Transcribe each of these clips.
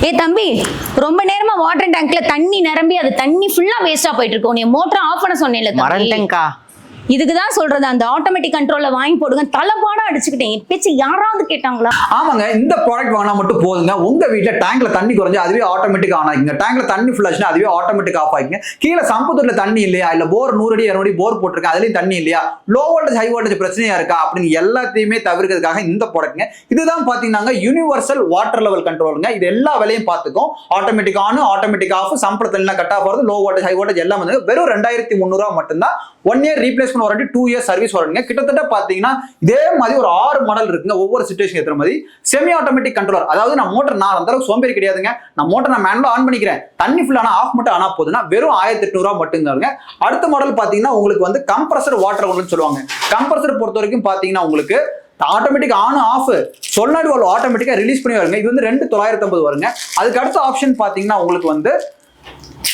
ஏ தம்பி ரொம்ப நேரமா வாட்டர் டேங்க்ல தண்ணி நிரம்பி அது தண்ணி ஃபுல்லா வேஸ்டா போயிட்டு இருக்கோம் நீ மோட்டர் ஆஃப் பண்ண சொன்னேன்ல தம்பி. மறந்துட்டேங்க்கா இதுக்கு தான் சொல்றது அந்த ஆட்டோமேட்டிக் கண்ட்ரோல்ல வாங்கி போடுங்க. தலைப்பாடா அடிச்சுக்கிட்டேன். பேச்சு யாராவது கேட்டாங்களா? ஆமாங்க இந்த ப்ராடக்ட் வாங்கினா மட்டும் போதுங்க. உங்க வீட்டில் டேங்க்ல தண்ணி குறைஞ்சு அதுவே ஆட்டோமேட்டிக் ஆன் ஆகிங்க டேங்க்ல தண்ணி ஃபுல் ஆச்சுன்னா அதுவே ஆட்டோமேட்டிக் ஆஃப் ஆகிங்க கீழே சம்பத்தூர்ல தண்ணி இல்லையா? இல்ல போர் நூறு அடி இரநூறு போர் போட்டிருக்கேன் அதுலயும் தண்ணி இல்லையா? லோ வோல்டேஜ் ஹை வோல்டேஜ் பிரச்சனையா இருக்கா? அப்படின்னு எல்லாத்தையுமே தவிர்க்கிறதுக்காக இந்த ப்ராடக்ட்ங்க இதுதான் பாத்தீங்கன்னா யூனிவர்சல் வாட்டர் லெவல் கண்ட்ரோலுங்க இது எல்லா வேலையும் பார்த்துக்கும் ஆட்டோமேட்டிக் ஆன் ஆட்டோமேட்டிக் ஆஃப் சம்பளம் கட் ஆஃப் ஆகிறது லோ வோல்டேஜ் ஹை வோல்டேஜ் எல்லாம் வந்து வெறும் ரெண்டாயிரத்தி முந்நூறுவா மட்டும்தான். One year replacement warranty two year service வாரண்டிங்க கிட்டத்தட்ட பார்த்தீங்கன்னா இதே மாதிரி ஒரு ஆறு மாடல் இருக்குங்க. ஒவ்வொரு சுச்சுவேஷன் ஏற்ற மாதிரி. செமி ஆட்டோமேட்டிக் கண்ட்ரோலர் அதாவது நான் மோட்டர் நான் அந்த அளவுக்கு சோம்பேறி கிடையாதுங்க. நான் மோட்டர் நான் மேனுவலாக ஆன் பண்ணிக்கிறேன். தண்ணி ஃபுல்லான ஆஃப் மட்டும் ஆனால் போதுன்னா வெறும் ஆயிரத்தி எட்நூறுவா மட்டும்தாங்க. அடுத்த மாடல் பார்த்தீங்கன்னா உங்களுக்கு வந்து கம்ப்ரஸர் வாட்டர் ஒன்று சொல்லுவாங்க. கம்ப்ரஸர் பொறுத்த வரைக்கும் பார்த்தீங்கன்னா உங்களுக்கு ஆட்டோமேட்டிக் ஆன் ஆஃப் சொல்லாடி ஒரு ஆட்டோமேட்டிக்காக ரிலீஸ் பண்ணி வருங்க. இது வந்து ரெண்டு தொள்ளாயிரத்தி ஐம்பது வருங்க. அதுக்கு அடுத்த ஆப்ஷன் பார்த்தீங்கன்னா உங்களுக்கு வந்து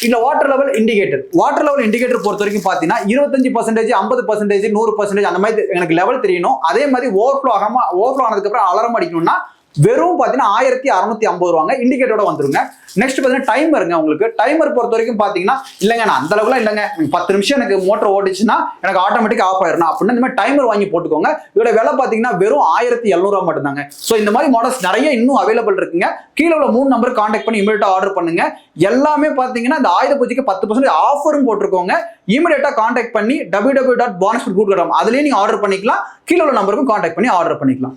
இல்ல water level indicator water level indicator பொறுத்த வரைக்கும் பார்த்தீங்கன்னா இருபத்தஞ்சு பர்சன்டேஜ் ஐம்பது பர்சன்டேஜ் நூறு பர்சன்டேஜ் அந்த மாதிரி எனக்கு லெவல் தெரியணும். அதே மாதிரி ஓவர்ஃப்ளோ ஆகாம ஓவர்ஃப்ளோ ஆனதுக்கப்புறம் அலரம் அடிக்கணும்னா வெறும் பார்த்தீங்கன்னா ஆயிரத்தி அறுநூத்தி ஐம்பது ரூபாங்க. இண்டிகேட்டரோட வந்துருங்க. நெக்ஸ்ட் பார்த்தீங்கன்னா டைமருங்க உங்களுக்கு. டைமர் பொறுத்த வரைக்கும் பார்த்தீங்கன்னா இல்லைங்க நான் அந்த அளவுக்குலாம் இல்லைங்க. பத்து நிமிஷம் எனக்கு மோட்டர் ஓடிச்சுன்னா எனக்கு ஆட்டோமேட்டிக் ஆஃப் ஆயிரும் அப்படின்னு இந்த மாதிரி டைமர் வாங்கி போட்டுக்கோங்க. இதோட விலை பார்த்தீங்கன்னா வெறும் ஆயிரத்தி எழுநூறுவா மட்டும்தாங்க. ஸோ இந்த மாதிரி மாடல்ஸ் நிறைய இன்னும் அவைலபிள் இருக்குங்க. கீழே உள்ள மூணு நம்பர் கான்டாக்ட் பண்ணி இமீடியட்டா ஆர்டர் பண்ணுங்க. எல்லாமே பார்த்தீங்கன்னா இந்த ஆயுத பூஜைக்கு பத்து பர்சன்ட் ஆஃபரும் போட்டிருக்கோங்க. இமீடியட்டா கான்டாக்ட் பண்ணி டபிள்யூ டபிள்யூ டாட் போனஸ் அதுலேயே நீங்க ஆர்டர் பண்ணிக்கலாம். கீழே உள்ள நம்பருக்கும் கான்டாக்ட் பண்ணி ஆர்டர் பண்ணிக்கலாம்.